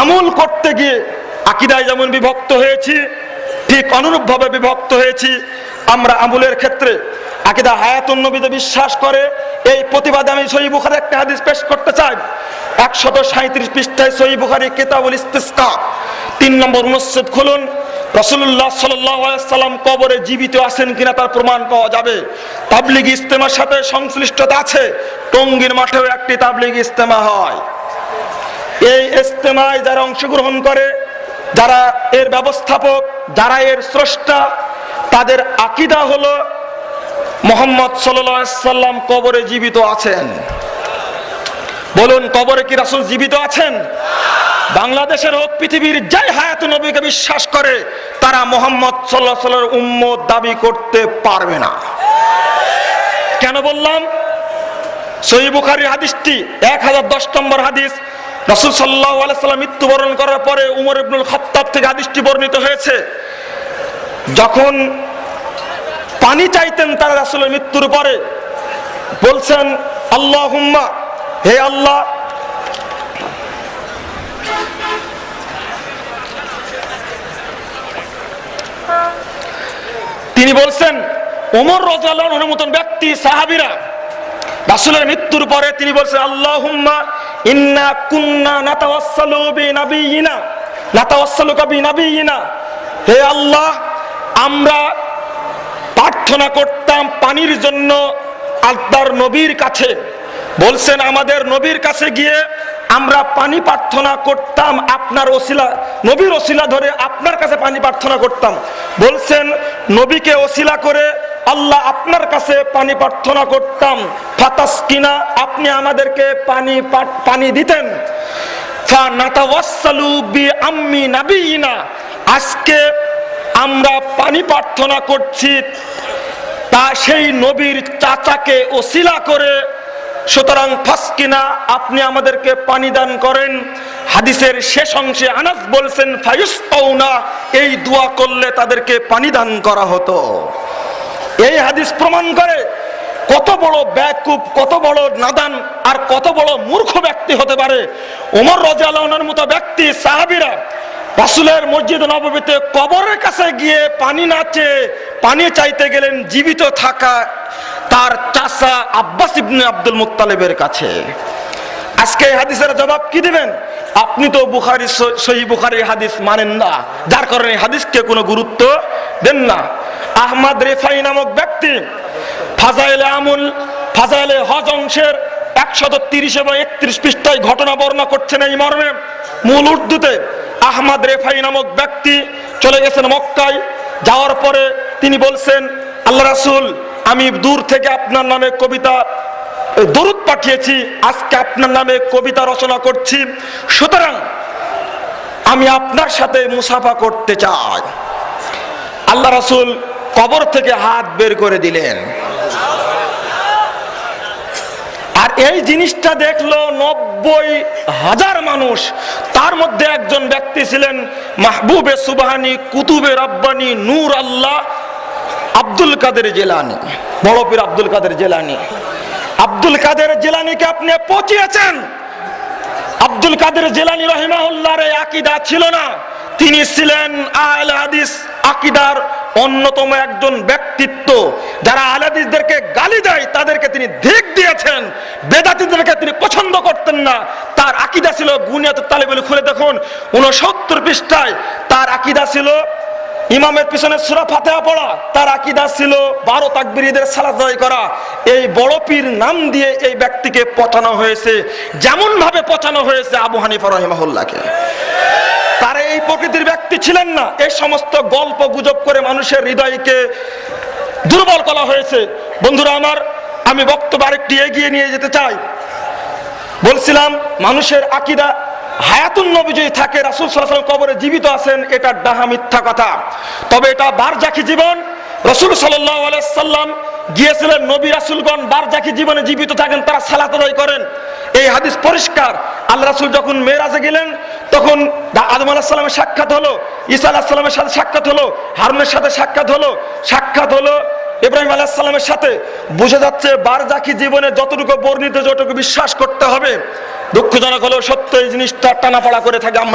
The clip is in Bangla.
আমল করতে গিয়ে আকিদায় যেমন বিভক্ত হয়েছি, ঠিক অনুরূপভাবে বিভক্ত হয়েছি, আমরা আমলের ক্ষেত্রে আকিদা হায়াতুন নবীতে বিশ্বাস করে। এই প্রতিবাদে আমি সহি বুখারি একটা হাদিস পেশ করতে চাই। একশত সাঁত্রিশ পৃষ্ঠায় সহি বুখারি কেতাবুল ইস্তিসকা। তিন নম্বর অনুচ্ছেদ খুলুন। রসুল্লাহ সাল্লাম কবরে জীবিত আছেন কিনা তার প্রমাণ পাওয়া যাবে। তাবলিগ ইস্তেমার সাথে সংশ্লিষ্টতা আছে। টঙ্গীর মাঠেও একটি তাবলিগ ইস্তেমা হয়। এই ইস্তেমায় যারা অংশগ্রহণ করে, যারা এর ব্যবস্থাপক, যারা এর স্রষ্টা, তাদের আকিদা হলো মোহাম্মদ সাল্লাম কবরে জীবিত আছেন। বলুন, কবরে কি রাসুল জীবিত আছেন? বাংলাদেশের হোক, পৃথিবীর যাই হায়াত নবীকে বিশ্বাস করে, তারা মোহাম্মদ সাল্লাহ সাল্লার উম্মত দাবি করতে পারবে না। কেন বললাম? সহি বুখারির হাদিসটি এক হাজার দশ নম্বর হাদিস। রসুল সাল্লাহ আলাইসাল্লাম মৃত্যুবরণ করার পরে উমর ইবনুল খত্তাব থেকে হাদিসটি বর্ণিত হয়েছে, যখন পানি চাইতেন তারা রাসুলের মৃত্যুর পরে, বলছেন আল্লাহ হুম্মা হে আল্লাহ, তিনি বলছেন ওমর রাজার মতন ব্যক্তি, সাহাবিরা, রাসুলের মৃত্যুর পরে তিনি বলছেন আল্লাহ হুম্মা ইন্না কুন্না নাতাওয়াসসালু বিনাবিয়িনা নাতাওয়াসসালু বিনাবিয়িনা। হে আল্লাহ, আমরা প্রার্থনা করতাম পানির জন্য আল্লাহর নবীর কাছে। বলছেন, আমাদের নবীর কাছে গিয়ে আমরা পানি প্রার্থনা করতাম আপনার ওসিলা, নবীর ওসিলা ধরে আপনার কাছে পানি প্রার্থনা করতাম। বলছেন, নবীকে ওসিলা করে আল্লাহ আপনার কাছে পানি প্রার্থনা করতাম। ফাতাস কিনা আপনি আমাদেরকে পানি পানি দিতেন। আজকে আমরা পানি প্রার্থনা করছি, তা সেই নবীর চাচাকে ওসিলা করে। সুতরাং ফাসকিনা, আপনি আমাদেরকে পানি দান করেন। হাদিসের শেষ অংশে আনাস বলছেন ফায়ুস এই দোয়া করলে তাদেরকে পানি দান করা হতো। এই হাদিস প্রমাণ করে বড় ব্যাকুব কত বড় নাদান আর কত বড় মূর্খ ব্যক্তি হতে পারে? ওমর রাজালের মতো ব্যক্তি, সাহাবিরা রাসুলের মসজিদ নবমীতে কবরের কাছে গিয়ে পানি নাচে পানি চাইতে গেলেন, জীবিত থাকা তার চাষা আব্বাস ইবনে আব্দুল মুত্তালেবের কাছে। আজকে হাদিসের জবাব কি দিবেন? আপনি তো বুখারি সহি বুখারি হাদিস মানেন না। যার কারণে হাদিসকে কোনো গুরুত্ব দেন না। আহমদ রেফাই নামক ব্যক্তি ফাজাইলে আমুল, ফাজাইলে হজ অংশের একশত তিরিশ এবং একত্রিশ পৃষ্ঠায় ঘটনা বর্ণনা করছেন এই মর্মে। মূল উর্দুতে আহমদ রেফাই নামক ব্যক্তি চলে গেছেন মক্কায়। যাওয়ার পরে তিনি বলছেন, আল্লাহ রাসূল, আমি দূর থেকে আপনার নামে কবিতা, দরুদ পাঠিয়েছি, আজকে আপনার নামে কবিতা রচনা করছি। সুতরাং আমি আপনার সাথে মুসাফা করতে চাই। আল্লাহ রাসুল কবর থেকে হাত বের করে দিলেন আর এই জিনিসটা দেখল নব্বই হাজার মানুষ। তার মধ্যে একজন ব্যক্তি ছিলেন মাহবুবে সুবাহানি, কুতুবে রব্বানি, নূর আল্লাহ আব্দুল কাদের জেলানি। বড় পীর আব্দুল কাদের জেলানি। আব্দুল কাদের জেলানিকে আপনি পচিয়েছেন। আব্দুল কাদের জেলানি রহিমাউল্লাহর আকিদা ছিল না। তিনি ছিলেন আল হাদিস আকিদার অন্যতম একজন ব্যক্তিত্ব। যারা আল হাদিসদেরকে গালি দেয়, তাদেরকে তিনি ধিক দিয়েছেন। বেদাতিদেরকে তিনি পছন্দ করতেন না। তার আকিদা ছিল গুনিয়াত তালেবুল খুলে দেখুন উনসত্তর পৃষ্ঠায় তার আকিদা ছিল ইমামের পিছনে সুরা ফাতেহা পড়া, তার আকিদা ছিল বারো তাকবিরীদের সালাদাই করা। এই বড় পীর নাম দিয়ে এই ব্যক্তিকে পচানো হয়েছে যেমন ভাবে পচানো হয়েছে আবু হানিফা রহিমাহুল্লাহকে। তারা এই প্রকৃতির ব্যক্তি ছিলেন না, এই সমস্ত গল্প গুজব করে মানুষের হৃদয়কে দুর্বল করা হয়েছে। বন্ধুরা আমার আমি বক্তব্য আরেকটি এগিয়ে নিয়ে যেতে চাই। বলছিলাম, মানুষের আকিদা হায়াতুন নবী থাকে, রাসুল সাল্লাহ কবরে জীবিত আছেন, এটা ডাহা মিথ্যা কথা। তবে এটা বারজাকি জীবন। রসুল সাল্লাম গিয়েছিলেন, নবী রাসুলগণ বারজাকি জীবনে জীবিত থাকেন, তারা সালাত আদায় করেন। এই হাদিস পরিষ্কার। আল্লাহ রাসুল যখন মেয়েরাজে গেলেন, তখন আদম আলাহ সাল্লামের সাক্ষাৎ হলো, ঈসা আলাহ সাল্লামের সাথে সাক্ষাৎ হলো, হারুনের সাথে সাক্ষাৎ হলো। সাক্ষাৎ হলো ইব্রাহিম আলাহিসাল্লামের সাথে বুঝে যাচ্ছে বারজাকি জীবনে যতটুকু বর্ণিত, যতটুকু বিশ্বাস করতে হবে। দুঃখজনক হলেও সত্য এই জিনিসটা টানাপড়া করে থাকে আমরা।